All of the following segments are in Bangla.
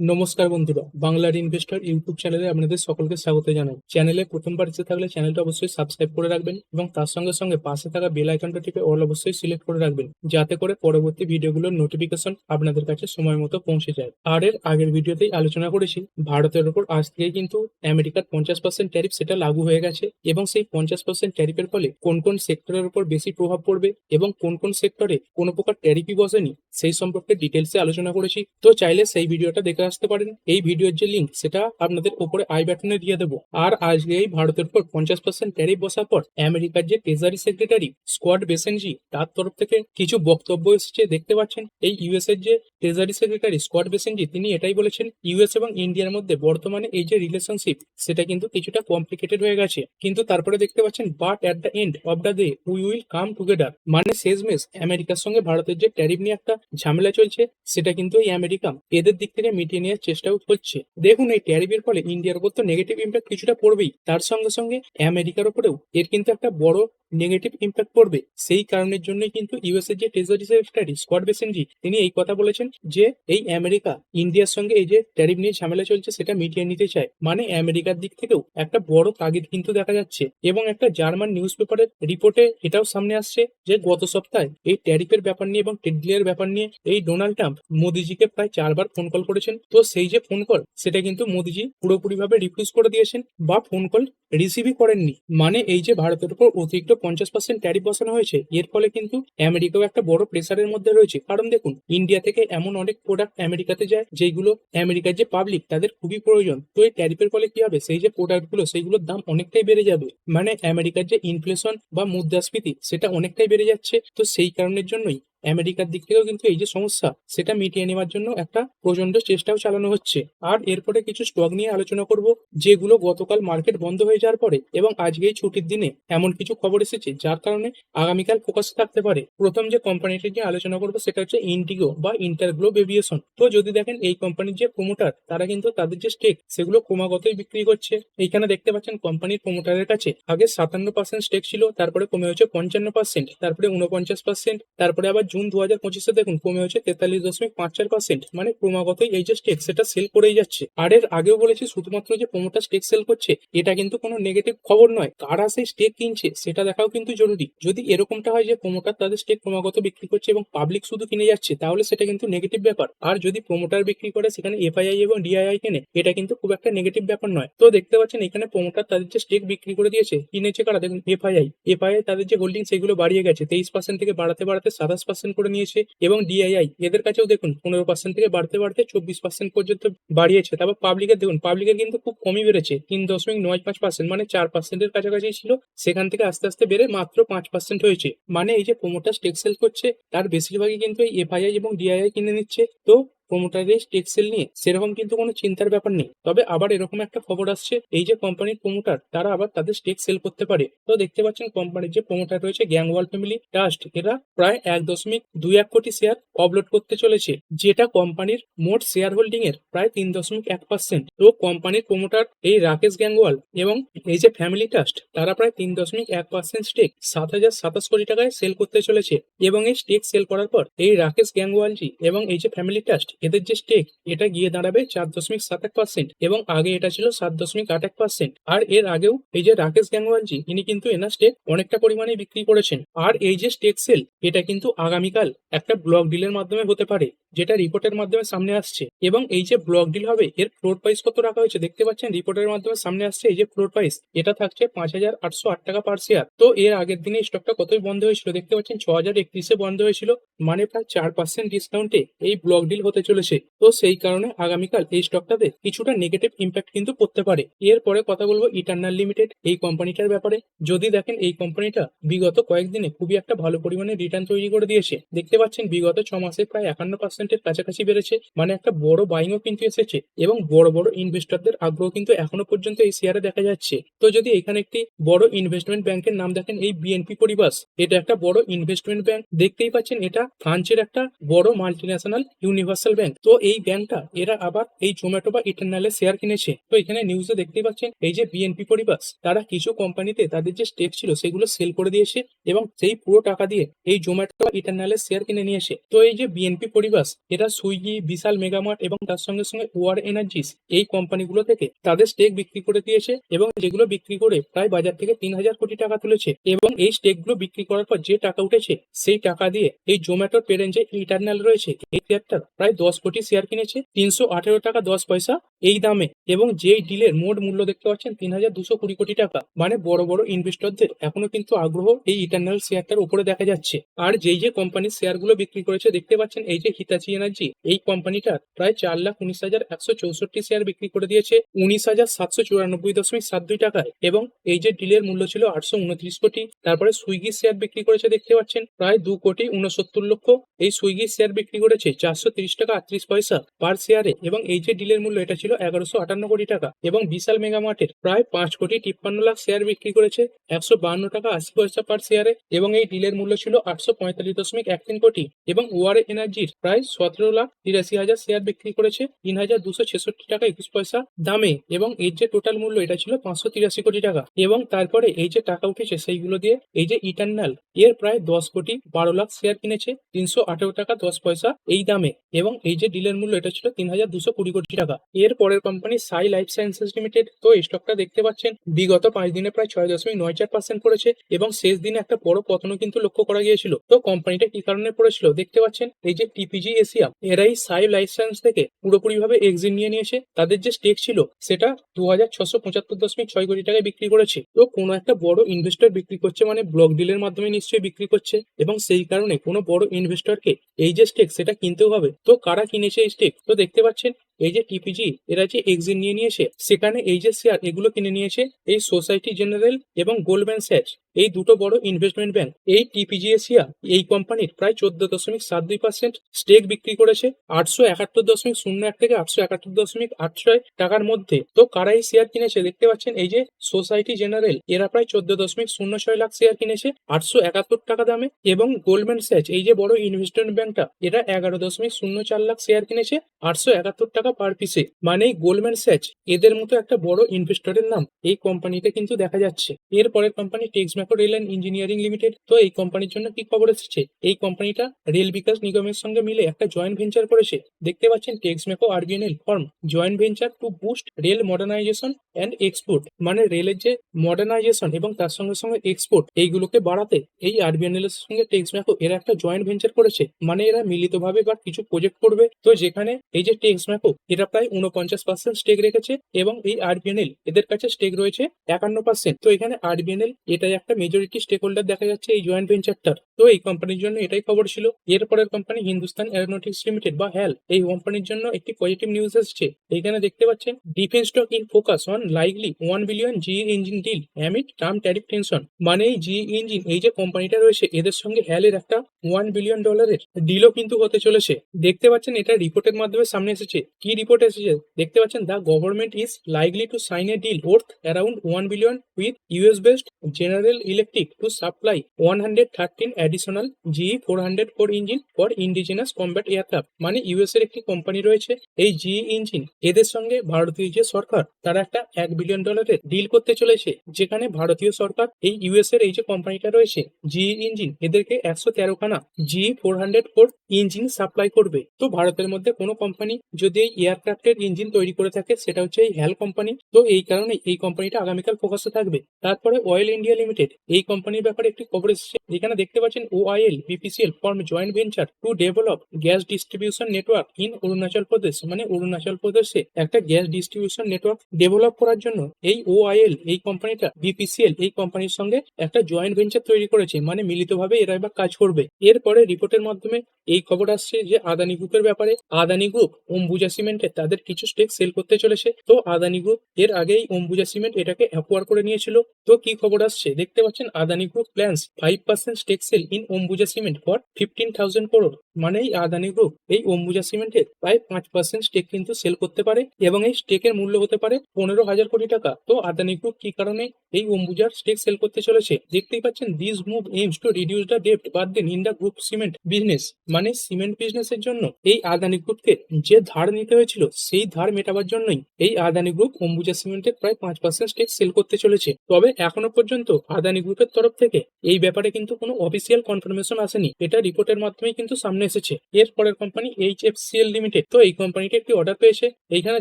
নমস্কার বন্ধুরা, বাংলার ইনভেস্টর ইউটিউব চ্যানেলে আপনাদের সকলকে স্বাগত জানাই। চ্যানেলে প্রথমবার এসে থাকলে চ্যানেলটা অবশ্যই সাবস্ক্রাইব করে রাখবেন এবং তার সঙ্গে সঙ্গে পাশে থাকা বেল আইকনটা টিপে অল অবশ্যই সিলেক্ট করে রাখবেন, যাতে করে পরবর্তী ভিডিওগুলোর নোটিফিকেশন আপনাদের কাছে সময় মতো পৌঁছে যায়। আর এর আগের ভিডিওতেই আলোচনা করেছি, ভারতের ওপর আজ থেকে কিন্তু আমেরিকার পঞ্চাশ পার্সেন্ট ট্যারিফ সেটা লাগু হয়ে গেছে এবং সেই পঞ্চাশ পার্সেন্ট ট্যারিফের ফলে কোন কোন সেক্টরের উপর বেশি প্রভাব পড়বে এবং কোন কোন সেক্টরে কোনো প্রকার ট্যারিফই বসেনি, সেই সম্পর্কে ডিটেলসে আলোচনা করেছি। তো চাইলে সেই ভিডিওটা দেখে আসতে পারেন। এই ভিডিওর যে লিঙ্ক সেটা আপনাদের উপরে আই ব্যাটনে দিয়ে দেবো। আর আজকে এই ভারতের উপর পঞ্চাশ পার্সেন্ট ট্যারিফ বসার পর আমেরিকার যে ট্রেজারি সেক্রেটারি স্কোয়াড বেসেনজি তার তরফ থেকে কিছু বক্তব্য এসেছে, দেখতে পাচ্ছেন? এই ইউএস এর যে ট্রেজারি সেক্রেটারি স্কোয়াড বেসেনজি তিনি এটাই বলেছেন ইউএস এবং ইন্ডিয়ার মধ্যে বর্তমানে এই যে রিলেশনশিপ সেটা কিন্তু কিছুটা কমপ্লিকেটেড হয়ে গেছে। কিন্তু তারপরে দেখতে পাচ্ছেন but at the end of the day we will come together মানে শেষমেশ আমেরিকার সঙ্গে ভারতের যে ট্যারিফ নিয়ে একটা ঝামেলা চলছে, সেটা কিন্তু এই আমেরিকা, এদের দিক থেকে মিটিয়ে নেওয়ার চেষ্টাও হচ্ছে দেখুন, এই ট্যারিফের ফলে ইন্ডিয়ার উপর তো নেগেটিভ ইম্প্যাক্ট কিছুটা পড়বেই। তার সঙ্গে সঙ্গে আমেরিকার উপরেও এর কিন্তু একটা বড় নেগেটিভ ইম্প্যাক্ট পড়বে। সেই কারণের জন্যই কিন্তু ইউএস এর যে ট্রেজারি সেক্রেটারি স্কট বেসেনজি তিনি এই কথা বলেছেন যে, এই আমেরিকা ইন্ডিয়ার সঙ্গে এই যে ট্যারিফ নিয়ে ঝামেলা চলছে, সেটা মিটিয়ে নিতে চায়। মানে আমেরিকার দিক থেকেও একটা বড় তাগিদ কিন্তু দেখা যাচ্ছে। এবং একটা জার্মান নিউজ পেপারের রিপোর্টে এটাও সামনে আসছে যে, গত সপ্তাহে এই ট্যারিফের ব্যাপার নিয়ে এবং ট্রেড ডিলের ব্যাপার নিয়ে এই ডোনাল্ড ট্রাম্প মোদিজিকে প্রায় চারবার ফোন কল করেছেন। তো সেই যে ফোন কল সেটা কিন্তু মোদিজি পুরোপুরিভাবে রিফিউজ করে দিয়েছেন বা ফোন কল রিসিভই করেননি। মানে এই যে ভারতের উপর অতিরিক্ত পঞ্চাশ পার্সেন্ট ট্যারিফ বসানো হয়েছে, এর ফলে কিন্তু আমেরিকাও একটা বড় প্রেসারের মধ্যে রয়েছে। কারণ দেখুন ইন্ডিয়া থেকে এমন অনেক প্রোডাক্ট আমেরিকাতে যায় যেগুলো আমেরিকার যে পাবলিক তাদের খুবই প্রয়োজন। তো এই ট্যারিফের ফলে কি হবে? সেই যে প্রোডাক্টগুলো, সেইগুলোর দাম অনেকটাই বেড়ে যাবে। মানে আমেরিকার যে ইনফ্লেশন বা মুদ্রাস্ফীতি, সেটা অনেকটাই বেড়ে যাচ্ছে। তো সেই কারণের জন্যই আমেরিকার দিক থেকেও কিন্তু এই যে সমস্যা, সেটা মিটিয়ে নেওয়ার জন্য একটা প্রচণ্ড চেষ্টাও চালানো হচ্ছে। আর এরপরে কিছু স্টক নিয়ে আলোচনা করব, যেগুলো গতকাল মার্কেট বন্ধ হয়ে যাওয়ার পরে এবং আজকে এই ছুটির দিনে এমন কিছু খবর এসেছে, যার কারণে আগামীকাল ফোকাস থাকতে পারে। প্রথম যে কোম্পানিটি নিয়ে আলোচনা করব, সেটা হচ্ছে ইন্ডিগো বা ইন্টারগ্লোব এভিয়েশন তো যদি দেখেন, এই কোম্পানির যে প্রমোটার তারা কিন্তু তাদের যে স্টেক সেগুলো ক্রমাগতই বিক্রি করছে। এইখানে দেখতে পাচ্ছেন কোম্পানির প্রমোটারের কাছে আগে সাতান্ন পার্সেন্ট স্টেক ছিল, তারপরে কমে হচ্ছে পঞ্চান্ন পার্সেন্ট তারপরে উনপঞ্চাশ পার্সেন্ট তারপরে আবার জুন দু হাজার পঁচিশে দেখুন, কমে হচ্ছে তেতাল্লিশ দশমিক পাঁচ চার পার্সেন্ট মানে ক্রমাগতই এই যে স্টেক সেটা সেল করেই যাচ্ছে। আর এর আগেও বলেছি, শুধুমাত্র যে প্রমোটার স্টেক সেল করছে, এটা কিন্তু কোনো নেগেটিভ খবর নয়। কারা সেই স্টেক কিনছে, সেটা দেখাও কিন্তু জরুরি। যদি এরকমটা হয় যে প্রমোটার তাদের স্টেক ক্রমাগত বিক্রি করছে এবং পাবলিক শুধু কিনে যাচ্ছে, তাহলে সেটা কিন্তু নেগেটিভ ব্যাপার। আর যদি প্রমোটার বিক্রি করে, সেখানে এফআইআই এবং ডিআইআই কেনে, এটা কিন্তু খুব একটা নেগেটিভ ব্যাপার নয়। তো দেখতে পাচ্ছেন, এখানে প্রমোটার তাদের যে স্টেক বিক্রি করে দিয়েছে, কিনেছে কারা? দেখুন এফআইআই এফআইআই তাদের যে হোল্ডিং সেগুলো বাড়িয়ে গেছে, তেইশ পার্সেন্ট থেকে বাড়াতে বাড়াতে সাতাশ পার্সেন্ট করে নিয়েছে এবং ডিআইআই এদের কাছেও দেখুন পনেরো পার্সেন্ট থেকে বাড়তে বাড়তে চব্বিশ পার্সেন্ট পর্যন্ত বাড়িয়েছে। তারপর পাবলিকের দেখুন পাবলিকের কিন্তু খুব কমই বেড়েছে, তিন দশমিক নয় পাঁচ পার্সেন্ট মানে চার পার্সেন্টের কাছাকাছি ছিল। সেখান থেকে আস্তে আস্তে বেড়ে মাত্র পাঁচ পার্সেন্ট হয়েছে। মানে এই যে প্রমোটার স্টেক সেল করছে, তার বেশিরভাগই কিন্তু এই এফআইআই এবং ডিআইআই কিনে নিচ্ছে। তো প্রমোটারের স্টেক সেল নিয়ে সেরকম কিন্তু কোনো চিন্তার ব্যাপার নেই। তবে আবার এরকম একটা খবর আসছে, এই যে কোম্পানির প্রমোটার তারা আবার তাদের স্টেক সেল করতে পারে। তো দেখতে পাচ্ছেন কোম্পানির যে প্রমোটার রয়েছে গ্যাংওয়াল ফ্যামিলি ট্রাস্ট এরা প্রায় এক দশমিক দুই এক কোটি শেয়ার অপলোড করতে চলেছে, যেটা কোম্পানির মোট শেয়ার হোল্ডিং এর প্রায় তিন দশমিক এক পার্সেন্ট তো কোম্পানির প্রমোটার এই রাকেশ গ্যাংওয়াল এবং এই যে ফ্যামিলি ট্রাস্ট তারা প্রায় তিন দশমিক এক পার্সেন্ট স্টেক সাত হাজার সাতাশ কোটি টাকায় সেল করতে চলেছে। এবং এই স্টেক সেল করার পর এই রাকেশ গ্যাংওয়ালজি এবং এই যে ফ্যামিলি ট্রাস্ট এদের যে স্টেক এটা গিয়ে দাঁড়াবে চার দশমিক সাত এক পার্সেন্ট এবং আগে এটা ছিল সাত দশমিক আট এক পার্সেন্ট আর এর আগেও এই যে রাকেশ গ্যাংওয়ালজি ইনি কিন্তু এনার স্টেক অনেকটা পরিমাণে বিক্রি করেছেন। আর এই যে স্টেক সেল এটা কিন্তু আগামীকাল একটা ব্লক ডিলের মাধ্যমে হতে পারে, যেটা রিপোর্টের মাধ্যমে সামনে আসছে। এবং এই যে ব্লক ডিল হবে, এর ফ্লোর প্রাইস কত রাখা হয়েছে? দেখতে পাচ্ছেন রিপোর্টের মাধ্যমে সামনে আসছে এই যে ফ্লোর প্রাইস এটা থাকছে পাঁচ হাজার আটশো আট টাকা পার শেয়ার তো এর আগের দিনে স্টকটা কতই বন্ধ হয়েছিল? দেখতে পাচ্ছেন, ছ হাজার একত্রিশে বন্ধ হয়েছিল মানে প্রায় চার পার্সেন্ট ডিসকাউন্টে এই ব্লক ডিল হতে চলেছে। তো সেই কারণে আগামীকাল এই স্টকটাতে কিছুটা নেগেটিভ ইম্প্যাক্ট কিন্তু পড়তে পারে। এরপরে কথা বলব ইটার্নাল লিমিটেড এই কোম্পানিটার ব্যাপারে। যদি দেখেন এই কোম্পানিটা বিগত কয়েকদিনে খুবই একটা ভালো পরিমাণে রিটার্ন তৈরি করে দিয়েছে। দেখতে পাচ্ছেন বিগত ছ মাসে প্রায় একান্ন পার্সেন্টের কাছাকাছি বেড়েছে। মানে একটা বড় বাইংও কিন্তু এসেছে এবং বড় বড় ইনভেস্টরদের আগ্রহ কিন্তু এখনও পর্যন্ত এই শেয়ারে দেখা যাচ্ছে। তো যদি এখানে একটি বড় ইনভেস্টমেন্ট ব্যাংকের নাম দেখেন, এই বিএনপি পরিবাস, এটা একটা বড় ইনভেস্টমেন্ট ব্যাংক দেখতেই পাচ্ছেন এটা ফ্রান্সের একটা বড় মাল্টিন্যাশনাল ইউনিভার্সাল ব্যাংক তো এই ব্যাংকটা, এরা আবার এই জোম্যাটো বা ইটারনালের শেয়ার কিনেছে। তো এখানে নিউজে দেখতেই পাচ্ছেন, এই যে বিএনপি পরিবার তারা কিছু কোম্পানিতে তাদের যে স্টেক ছিল, সেগুলো সেল করে দিয়েছে এবং সেই পুরো টাকা দিয়ে এই জোম্যাটো বা ইটারনালের শেয়ার কিনে নিয়েছে তো এই যে বিএনপি পরিবার এরা সুইগি বিশাল মেগামার্ট এবং তার সঙ্গে সঙ্গে ওয়ার এনার্জিস এই কোম্পানিগুলো থেকে তাদের স্টেক বিক্রি করে দিয়েছে এবং যেগুলো বিক্রি করে প্রায় বাজার থেকে তিন হাজার কোটি টাকা তুলেছে এবং এই স্টেকগুলো বিক্রি করার পর যে টাকা উঠেছে, সেই টাকা দিয়ে এই জোম্যাটোর পেরেন্ট যে ইটারনাল রয়েছে, এই শেয়ারটার প্রায় দশ কোটি শেয়ার কিনেছে, তিনশো আঠেরো টাকা দশ পয়সা এই দামে। এবং যেই ডিলের মোট মূল্য দেখতে পাচ্ছেন তিন হাজার দুশো কুড়ি কোটি টাকা। মানে বড় বড় ইনভেস্টরদের এখনও কিন্তু আগ্রহ এই ইটারনাল শেয়ারটার উপরে দেখা যাচ্ছে। আর যেই যে কোম্পানির শেয়ারগুলো বিক্রি করেছে, দেখতে পাচ্ছেন এই যে হিতাচি এনার্জি এই কোম্পানিটা প্রায় চার লাখ উনিশ হাজার একশো চৌষট্টি শেয়ার বিক্রি করে দিয়েছে উনিশ হাজার সাতশো চুরানব্বই দশমিক সাত দুই টাকায়। এবং এই যে ডিলের মূল্য ছিল আটশো উনত্রিশ কোটি, তারপরে সুইগি শেয়ার বিক্রি করেছে দেখতে পাচ্ছেন, প্রায় দু কোটি উনসত্তর লক্ষ। এই সুইগি শেয়ার বিক্রি করেছে চারশো তিরিশ টাকা আটত্রিশ পয়সা পার শেয়ারে এবং এই যে ডিলের মূল্য, এটা ছিল এগারোশো আটান্ন কোটি টাকা। এবং বিশাল মেগামার্টের প্রায় পাঁচ কোটি তিপ্পান্ন লাখ শেয়ার বিক্রি করেছে, একশো বাহান্ন টাকা আশি পয়সা পার শেয়ারে এবং এই ডিলের মূল্য ছিল আটশো পঁয়তাল্লিশ দশমিক এক তিন কোটি। এবং ওয়ারে এনার্জির প্রায় সতেরো লাখ তিরাশি হাজার শেয়ার বিক্রি করেছে, তিন হাজার দুশো ছেষট্টি টাকা একুশ পয়সা দামে। এবং এর যে টোটাল মূল্য, এটা ছিল পাঁচশো তিরাশি কোটি টাকা। এবং তারপরে এই যে টাকা উঠেছে, সেইগুলো দিয়ে এই যে ইটার্নাল এর প্রায় দশ কোটি বারো লাখ শেয়ার কিনেছে, তিনশো আঠেরো টাকা দশ পয়সা এই দামে। এবং এই যে ডিলের মূল্য, এটা ছিল তিন হাজার দুশো কুড়ি কোটি টাকা। এর পরের কোম্পানি সাই লাইফ সায়েন্সেস লিমিটেড তো এই স্টকটা দেখতে পাচ্ছেন, বিগত পাঁচ দিনে প্রায় ছয় দশমিক নয় চার পার্সেন্ট পড়েছে এবং শেষ দিনে একটা বড় পতনও কিন্তু লক্ষ্য করা গিয়েছিল। তো কোম্পানিটা কি কারণে পড়েছিল? দেখতে পাচ্ছেন, এই যে টিপিজি এশিয়া এরাই সাই লাইফ সায়েন্স থেকে পুরোপুরি ভাবে এক্সিট নিয়ে নিয়েছে। তাদের যে স্টেক ছিল, সেটা দু হাজার ছশো পঁচাত্তর দশমিক ছয় কোটি টাকায় বিক্রি করেছে। তো কোনো একটা বড় ইনভেস্টর বিক্রি করছে মানে ব্লক ডিলের মাধ্যমে নিশ্চয়ই বিক্রি করছে এবং সেই কারণে কোনো বড় ইনভেস্টরকে এই যে স্টেক সেটা কিনতেও হবে। তো কারা কিনেছে এই স্টেক তো দেখতে পাচ্ছেন, এই যে টিপিজি এরা যে এক্সিট নিয়ে নিয়েছে, সেখানে এই যে শেয়ার এগুলো কিনে নিয়েছে এই সোসাইটি জেনারেল এবং গোল্ডম্যান স্যাচ এই দুটো বড় ইনভেস্টমেন্ট ব্যাংক এই টিপিজি এশিয়া এই কোম্পানির প্রায় চোদ্দ দশমিক সাত দুই পার্সেন্ট স্টেক বিক্রি করেছে, আটশো একাত্তর দশমিক শূন্য এক থেকে আটশো একাত্তর দশমিক আট ছয় টাকার মধ্যে। তো কারা এই শেয়ার কিনেছে? দেখতে পাচ্ছেন, এই যে সোসাইটি জেনারেল এরা প্রায় চোদ্দ দশমিক শূন্য ছয় লাখ শেয়ার কিনেছে, আটশো একাত্তর টাকা দামে। এবং গোল্ডম্যান স্যাচ এই যে বড় ইনভেস্টমেন্ট ব্যাংকটা এরা এগারো দশমিক শূন্য চার লাখ শেয়ার কিনেছে, আটশো একাত্তর টাকা পার পিসে মানে গোল্ডম্যান স্যাচ এদের মতো একটা বড় ইনভেস্টরের নাম এই কোম্পানিতে কিন্তু দেখা যাচ্ছে। এর পরের company Texmaco rail and engineering limited তো এই কোম্পানির জন্য কি খবর এসেছে? এই কোম্পানিটা রেল বিকাশ নিগমের সঙ্গে মিলে একটা জয়েন্ট ভেঞ্চার করেছে। দেখতে পাচ্ছেন Texmaco RBNL form joint venture to boost rail modernisation and export মানে রেলের যে মডার্নাইজেশন এবং তার সঙ্গে সঙ্গে এক্সপোর্ট এইগুলোকে বাড়াতে এই আরবিএনএল এর সঙ্গে টেক্স ম্যাকো এরা একটা জয়েন্ট ভেঞ্চার করেছে। মানে এরা মিলিতভাবে বা কিছু প্রজেক্ট করবে। তো যেখানে এই যে টেক্স ম্যাকো এরা প্রায় উনপঞ্চাশ পার্সেন্ট স্টেক রেখেছে এবং এই আরবিএনএল এদের কাছে স্টেক রয়েছে একান্ন পার্সেন্ট তো এখানে আরবিএনএল এটাই একটা মেজরিটি স্টেক হোল্ডার দেখা যাচ্ছে এই জয়েন্ট ভেঞ্চারটার তো এই কোম্পানির জন্য এটাই খবর ছিল। এরপরের কোম্পানি হিন্দুস্তান এরোনটিক্স লিমিটেড বা হ্যাল এই কোম্পানির জন্য একটি পজিটিভ নিউজ এসেছে। এখানে দেখতে পাচ্ছেন defence stock in focus on likely one billion GE engine deal amid term tariff tension মানে এই জি ইঞ্জিন এই যে কোম্পানিটা রয়েছে, এদের সঙ্গে হ্যালের একটা ওয়ান বিলিয়ন ডলারের ডিলও কিন্তু হতে চলেছে। দেখতে পাচ্ছেন, এটা রিপোর্টের মাধ্যমে সামনে এসেছে। কি রিপোর্ট এসেছে? দেখতে পাচ্ছেন the government is likely to sign a deal worth around one billion with US based General Electric to supply one hundred thirteen additional GE four hundred four engine for indigenous combat aircraft মানে ইউএস এর একটি কোম্পানি রয়েছে, এই জি ইঞ্জিন এদের সঙ্গে ভারতীয় যে সরকার, তারা একটা এক বিলিয়ন ডলারের ডিল করতে চলেছে, যেখানে ভারতীয় সরকার এই ইউএস এর এই যে কোম্পানিটা রয়েছে জি ইঞ্জিন এদেরকে একশো তেরো খানা GE four hundred four engine supply করবে। তো ভারতের মধ্যে কোনো কোম্পানি যদি এই এয়ারক্রাফটের ইঞ্জিন তৈরি করে থাকে, সেটা হচ্ছে এই হ্যাল কোম্পানি তো এই কারণে এই কোম্পানিটা আগামীকাল ফোকাসে থাকবে। তারপরে অয়েল ইন্ডিয়া লিমিটেড এই কোম্পানির ব্যাপারে একটি খবর এসেছে। এখানে দেখতে পাচ্ছেন OIL BPCL form joint venture to develop gas distribution network in Arunachal Pradesh মানে অরুণাচল প্রদেশে একটা গ্যাস ডিস্ট্রিবিউশন নেটওয়ার্ক ডেভেলপ করার জন্য এই ওআইএল এই কোম্পানিটা বিপিসিএল এই কোম্পানির সঙ্গে একটা জয়েন্ট ভেঞ্চার তৈরি করেছে মানে মিলিতভাবে এরা এবার কাজ করবে। এরপরে রিপোর্টের মাধ্যমে এই খবর আসছে যে আদানি গ্রুপের ব্যাপারে, আদানি গ্রুপ অম্বুজা সিমেন্টে তাদের কিছু স্টেক সেল করতে চলেছে। তো আদানি গ্রুপ এর আগেই অম্বুজা সিমেন্ট এটাকে অ্যাকোয়ার করে নিয়েছিল। তো কি খবর আসছে? দেখতে দেখতে পাচ্ছেন Adani group plans five percent stake sale in Ambuja cement for fifteen thousand crore মানে এই আদানি গ্রুপ এই অম্বুজা সিমেন্টের প্রায় পাঁচ পার্সেন্ট স্টেক কিন্তু সেল করতে পারে এবং এই স্টেকের মূল্য হতে পারে পনেরো হাজার কোটি টাকা। তো আদানি গ্রুপ কি কারণে এই অম্বুজার স্টেক সেল করতে চলেছে? দেখতেই পাচ্ছেন this move aims to reduce the ডেপ্ট burden in the group cement business মানে সিমেন্ট বিজনেসের জন্য এই আদানি গ্রুপকে যে ধার নিতে হয়েছিল সেই ধার মেটাবার জন্যই এই আদানি গ্রুপ অম্বুজা সিমেন্টের প্রায় পাঁচ পার্সেন্ট স্টেক সেল করতে চলেছে। তবে এখনও পর্যন্ত আদানি গ্রুপের তরফ থেকে এই ব্যাপারে কিন্তু কোনো অফিসিয়াল কনফার্মেশন আসেনি। এটা রিপোর্টের মাধ্যমেই কিন্তু সামনে এসেছে। এর পরের company H F C L limited তো এই কোম্পানিটি একটি অর্ডার পেয়েছে। এইখানে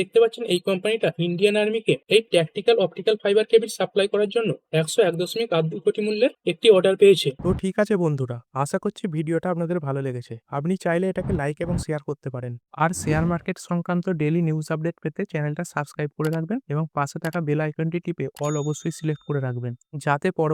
দেখতে পাচ্ছেন এই কোম্পানিটা ইন্ডিয়ান আর্মিকে এই tactical optical fibre cable supply করার জন্য একশো এক দশমিক আট দুই কোটি মূল্যের একটি অর্ডার পেয়েছে। তো ঠিক আছে বন্ধুরা, আশা করছি ভিডিওটা আপনাদের ভালো লেগেছে। আপনি চাইলে এটাকে লাইক এবং শেয়ার করতে পারেন। আর শেয়ার মার্কেট সংক্রান্ত ডেলি নিউজ আপডেট পেতে চ্যানেলটা সাবস্ক্রাইব করে রাখবেন এবং পাশে থাকা বেল আইকনটি টিপে অল অবশ্যই সিলেক্ট করে রাখবেন। যাতে পরবর্তী